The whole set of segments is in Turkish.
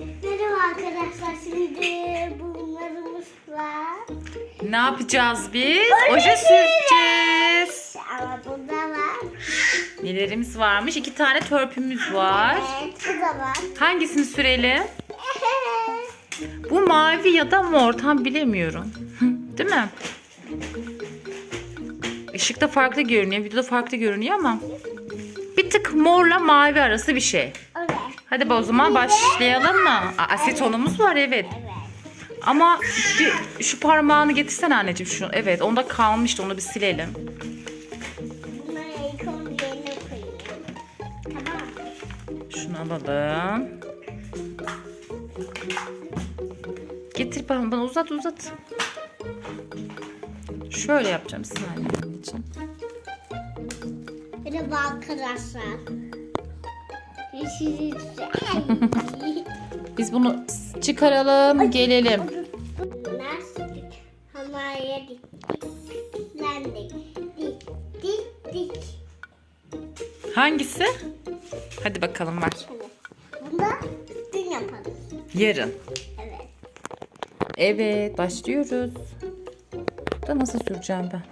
Merhaba arkadaşlar. Şimdi bunlarımız var. Ne yapacağız biz? Oje süreceğiz. Ama burada var. Nelerimiz varmış? İki tane törpümüz var. Evet bu da var. Hangisini sürelim? Bu mavi ya da mor tam bilemiyorum. Değil mi? Işıkta farklı görünüyor, videoda farklı görünüyor ama bir tık morla mavi arası bir şey. Hadi o zaman başlayalım mı? Aa, asetonumuz var evet. Ama bir, şu parmağını getirsene anneciğim şu. Evet onda kalmıştı onu bir silelim. Şunu alalım. Getir bana, bana uzat uzat. Şöyle yapacağım bir saniye anneciğim. Merhaba arkadaşlar. Biz bunu çıkaralım gelelim. Hangisi? Hadi bakalım var. Hadi. Bunu da dün yaparız. Yarın. Evet. Evet başlıyoruz. Da nasıl süreceğim ben?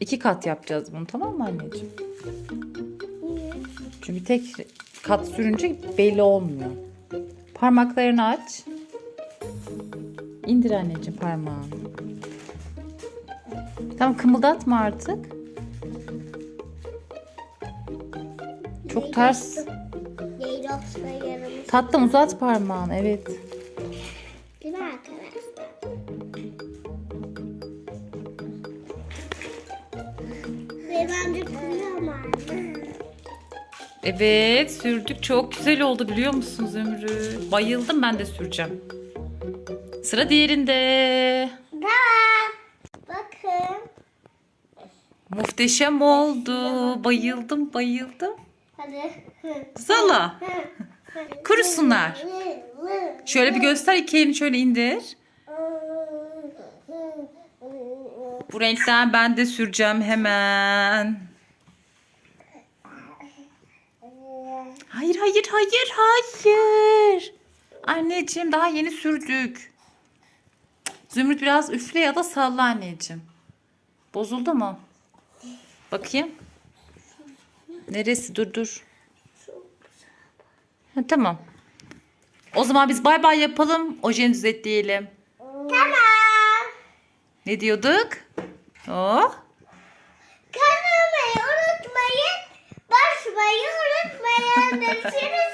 İki kat yapacağız bunu tamam mı anneciğim? Çünkü tek kat sürünce belli olmuyor. Parmaklarını aç. İndir anneciğim parmağını. Tamam kımıldatma artık. Çok ters. Tatlım uzat parmağını evet. Ve. Evet sürdük çok güzel oldu biliyor musunuz Ömrü? Bayıldım ben de süreceğim. Sıra diğerinde. Tamam. Bakın. Muhteşem oldu. Bayıldım bayıldım. Hadi. Zala. Kurusunlar. Şöyle bir göster iki elini şöyle indir. Bu renkten ben de süreceğim hemen. Hayır hayır hayır hayır. Anneciğim daha yeni sürdük. Zümrüt biraz üfle ya da salla anneciğim. Bozuldu mu? Bakayım. Neresi? Dur dur. Ha, tamam. O zaman biz bay bay yapalım. Ojeni düzeltleyelim. Ne diyorduk? Oh. Kanamayı unutmayın. Basmayı unutmayın. Görüşürüz